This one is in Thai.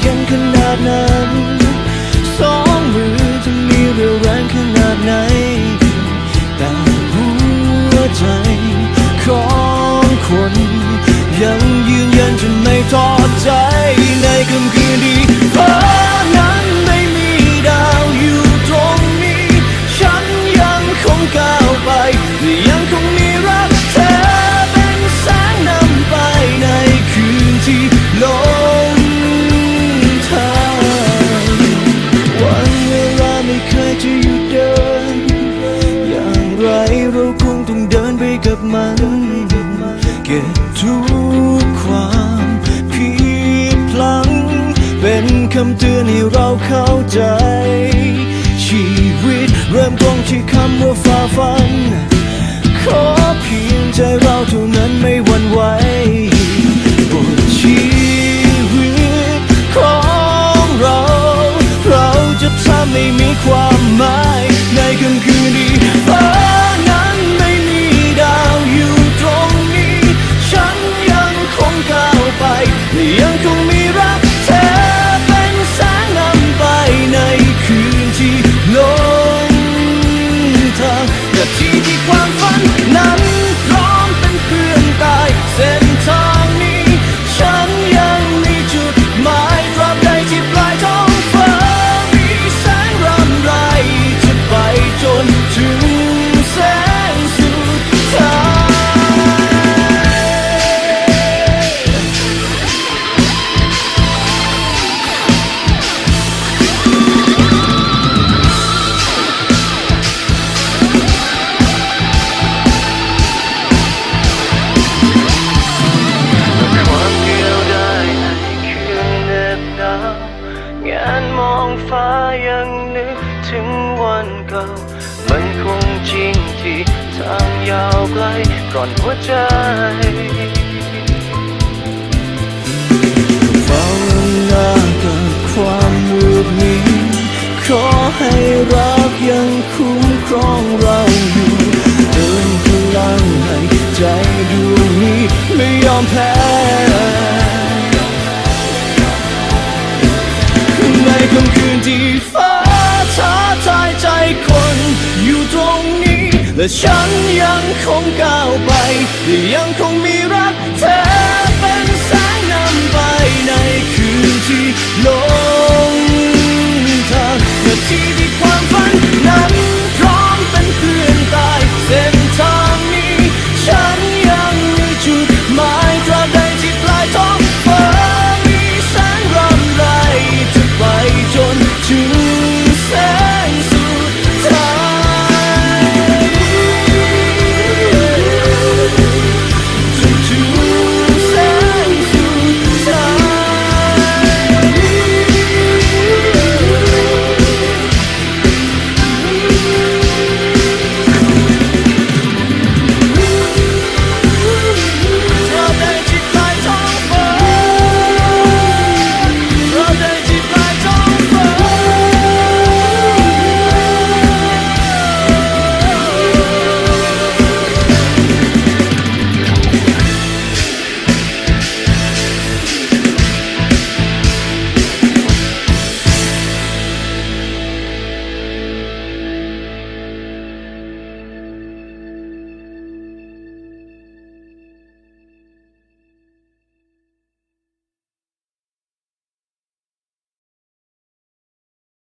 เย็นขนาดนั้น มันเก็บทุกความผิดพลังเป็นคำเตือนให้เราเข้าใจ ชีวิตเริ่มต้นที่คำว่าฝ่าฟัน ขอเพียงใจเราเท่านั้นไม่หวั่นไหวบทชีวิตของเรา เราจะทำให้มีความ ยังคงมีรักเธอเป็นแสงนำไปในคืนที่ลงทางนาทีที่ความฝันนั้น ที่ทางยาวไกลก่อนหัวใจภาวนากับความมืดมิดขอให้รักยังคุ้มครองเราอยู่เติมพลังให้ใจดวงนี้ไม่ยอมแพ้ในค่ำคืนที่ฟ้าท้าทายใจคน และฉันยังคงก้าวไปและยังคงมีรัก